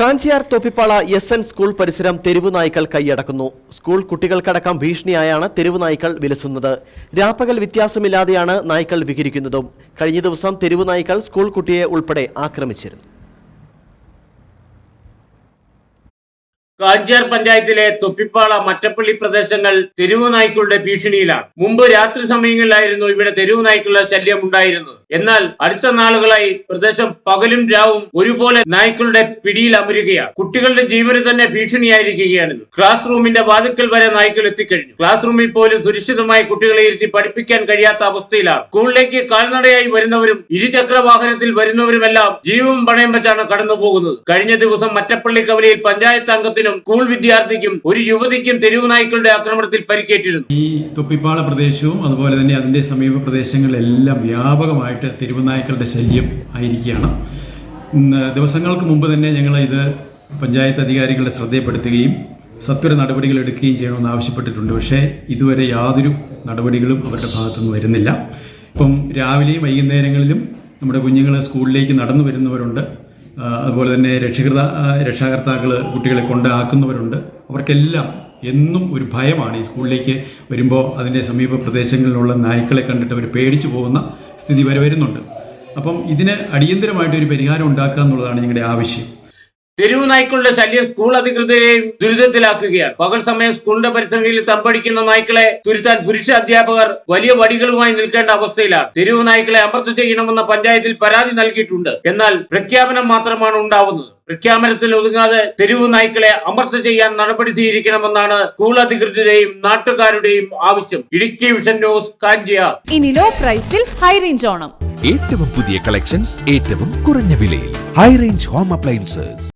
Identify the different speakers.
Speaker 1: Kanchiyar Thoppipala S N school പരിസരം തെരുവ് നായ്ക്കൾ കൈയടക്കുന്നു. സ്കൂൾ കുട്ടികൾക്കടക്കം ഭീഷണിയായാണ് തെരുവ് നായ്ക്കൾ വിലസുന്നത്. രാപ്പകൽ വ്യത്യാസമില്ലാതെയാണ് നായ്ക്കൾ വിഹരിക്കുന്നതും. കഴിഞ്ഞ ദിവസം തെരുവ് നായ്ക്കൾ സ്കൂൾ കുട്ടിയെ ഉൾപ്പെടെ ആക്രമിച്ചിരുന്നു.
Speaker 2: കാഞ്ചാർ പഞ്ചായത്തിലെ തൊപ്പിപ്പാള മറ്റപ്പള്ളി പ്രദേശങ്ങൾ തെരുവു നായ്ക്കളുടെ ഭീഷണിയിലാണ്. മുമ്പ് രാത്രി സമയങ്ങളിലായിരുന്നു ഇവിടെ തെരുവു നായ്ക്കളുടെ ശല്യം ഉണ്ടായിരുന്നത്. എന്നാൽ അടുത്ത നാളുകളായി പ്രദേശം പകലും രാവും ഒരുപോലെ നായ്ക്കളുടെ പിടിയിൽ അമരുകയാണ്. കുട്ടികളുടെ ജീവന് തന്നെ ഭീഷണിയായിരിക്കുകയാണിത് ക്ലാസ് റൂമിന്റെ വാതിക്കൽ വരെ നായ്ക്കൾ എത്തിക്കഴിഞ്ഞു. ക്ലാസ് റൂമിൽ പോലും സുരക്ഷിതമായി കുട്ടികളെ ഇരുത്തി പഠിപ്പിക്കാൻ കഴിയാത്ത അവസ്ഥയിലാണ്. സ്കൂളിലേക്ക് കാൽനടയായി വരുന്നവരും ഇരുചക്ര വാഹനത്തിൽ വരുന്നവരുമെല്ലാം ജീവൻ പണയം വെച്ചാണ് കടന്നു പോകുന്നത് കഴിഞ്ഞ ദിവസം മറ്റപ്പള്ളി കവലയിൽ പഞ്ചായത്ത് അംഗത്തിനും സ്കൂൾ വിദ്യാർത്ഥിക്കും ഒരു യുവതിക്കും തെരുവ് നായ്ക്കളുടെ ആക്രമണത്തിൽ പരിക്കേറ്റിരുന്നു.
Speaker 3: ഈ തൊപ്പിപ്പാള പ്രദേശവും അതുപോലെ തന്നെ അതിന്റെ സമീപ പ്രദേശങ്ങളിലെല്ലാം വ്യാപകമായിട്ട് തെരുവുനായ്ക്കളുടെ ശല്യം ആയിരിക്കുകയാണ്. ദിവസങ്ങൾക്ക് മുമ്പ് തന്നെ ഞങ്ങൾ ഇത് പഞ്ചായത്ത് അധികാരികളുടെ ശ്രദ്ധയപ്പെടുത്തുകയും സത്വര നടപടികൾ എടുക്കുകയും ചെയ്യണമെന്ന് ആവശ്യപ്പെട്ടിട്ടുണ്ട്. പക്ഷേ ഇതുവരെ യാതൊരു നടപടികളും അവരുടെ ഭാഗത്തുനിന്ന് വരുന്നില്ല. ഇപ്പം രാവിലെയും വൈകുന്നേരങ്ങളിലും നമ്മുടെ കുഞ്ഞുങ്ങൾ സ്കൂളിലേക്ക് നടന്നു വരുന്നവരുണ്ട്. അതുപോലെ തന്നെ രക്ഷകൃത രക്ഷാകർത്താക്കൾ കുട്ടികളെ കൊണ്ടാക്കുന്നവരുണ്ട്. അവർക്കെല്ലാം എന്നും ഒരു ഭയമാണ് ഈ സ്കൂളിലേക്ക് വരുമ്പോൾ അതിന്റെ സമീപ പ്രദേശങ്ങളിലുള്ള നായ്ക്കളെ കണ്ടിട്ട് അവർ പേടിച്ചു പോകുന്ന സ്ഥിതി വരെ വരുന്നുണ്ട്. അപ്പം ഇതിന് അടിയന്തരമായിട്ട് ഒരു പരിഹാരം ഉണ്ടാക്കുക എന്നുള്ളതാണ് ഞങ്ങളുടെ ആവശ്യം.
Speaker 2: തെരുവ് നായ്ക്കളുടെ ശല്യം സ്കൂൾ അധികൃതരെയും ദുരിതത്തിലാക്കുകയാണ്. പകൽ സമയം സ്കൂളിന്റെ പരിസരങ്ങളിൽ തമ്പടിക്കുന്ന നായ്ക്കളെ തുരുത്താൻ പുരുഷ അധ്യാപകർ വലിയ വടികളുമായി നിൽക്കേണ്ട അവസ്ഥയിലാണ്. തെരുവു നായ്ക്കളെ അമർത്ത് ചെയ്യണമെന്ന പഞ്ചായത്തിൽ പരാതി നൽകിയിട്ടുണ്ട്. എന്നാൽ പ്രഖ്യാപനം മാത്രമാണ് ഉണ്ടാവുന്നത്. പ്രഖ്യാപനത്തിൽ ഒതുങ്ങാതെ തെരുവു നായ്ക്കളെ അമർത്ത് ചെയ്യാൻ നടപടി സ്വീകരിക്കണമെന്നാണ് സ്കൂൾ അധികൃതരുടെയും നാട്ടുകാരുടെയും ആവശ്യം. ഇടുക്കി വിഷൻ ന്യൂസ് കാഞ്ചിയ
Speaker 4: ഇനി ലോ പ്രൈസിൽ ഹൈ റേഞ്ച് ഓണം.
Speaker 5: ഏറ്റവും പുതിയ കളക്ഷൻസ് ഏറ്റവും കുറഞ്ഞ വിലയിൽ. High range home appliances